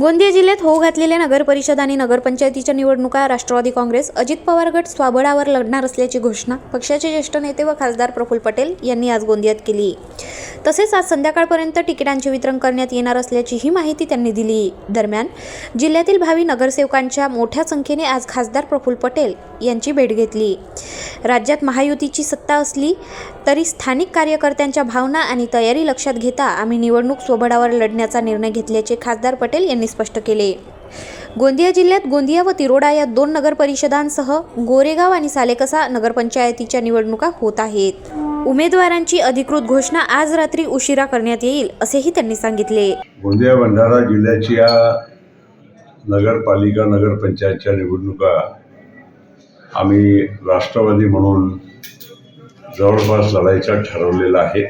गोंदिया जिल्ह्यात होऊ घातलेल्या नगर परिषद आणि नगरपंचायतीच्या निवडणुका राष्ट्रवादी काँग्रेस अजित पवार गट स्वाबळावर लढणार असल्याची घोषणा पक्षाचे ज्येष्ठ नेते व खासदार प्रफुल्ल पटेल यांनी आज गोंदियात केली. तसेच आज संध्याकाळपर्यंत तिकिटांचे वितरण करण्यात येणार असल्याचीही माहिती त्यांनी दिली. दरम्यान जिल्ह्यातील भावी नगरसेवकांच्या मोठ्या संख्येने आज खासदार प्रफुल्ल पटेल यांची भेट घेतली. राज्यात महायुतीची सत्ता असली तरी स्थानिक कार्यकर्त्यांच्या भावना आणि तयारी लक्षात घेता आम्ही निवडणूक स्वबळावर लढण्याचा निर्णय घेतल्याचे खासदार पटेल यांनी स्पष्ट केले. गोंदिया जिल्ह्यात गोंदिया व तिरोडा या दोन नगरपरिषदांसह गोरेगाव आणि सालेकसा नगरपंचायतीच्या निवडणुका होत आहेत. उमेदवारांची अधिकृत घोषणा आज रात्री उशिरा करण्यात येईल असेही त्यांनी सांगितले. गोंदिया भंडारा जिल्ह्याची या नगरपालिका नगरपंचायतच्या निवडणुका आम्ही राष्ट्रवादी म्हणून जवळपास लढायचा ठरवलेला आहे.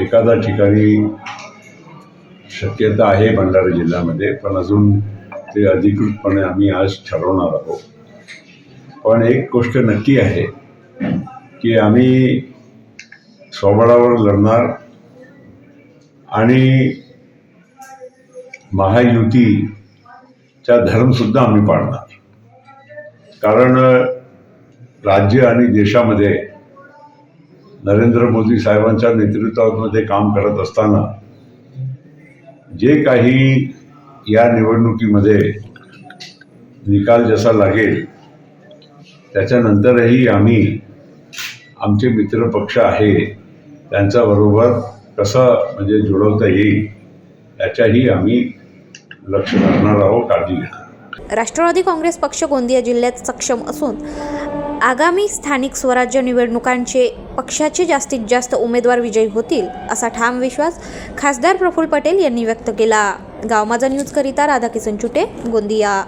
एखाद्या ठिकाणी शक्यता आहे भंडारा जिल्ह्यामध्ये पण अजून ते अधिकृतपणे आम्ही आज ठरवणार आहोत. पण एक गोष्ट नक्की आहे की आम्ही स्वबळावर लढणार आणि महायुतीचा धर्मसुद्धा आम्ही पाळणार. कारण राज्य आणि देशामध्ये नरेंद्र मोदी साहेबांच्या नेतृत्वामध्ये काम करत असताना जे काही या निवडणुकीमध्ये निकाल जसा लागेल त्याच्यानंतरही आम्ही आमचे मित्रपक्ष आहे त्यांच्याबरोबर कसं म्हणजे जुळवता येईल याच्याही आम्ही लक्ष करणार आहोत काळजी घेणार राष्ट्रवादी काँग्रेस पक्ष गोंदिया जिल्ह्यात सक्षम असून आगामी स्थानिक स्वराज्य निवडणुकांचे पक्षाचे जास्तीत जास्त उमेदवार विजयी होतील असा ठाम विश्वास खासदार प्रफुल्ल पटेल यांनी व्यक्त केला. गाव माझा न्यूजकरिता राधाकिसन चुटे गोंदिया.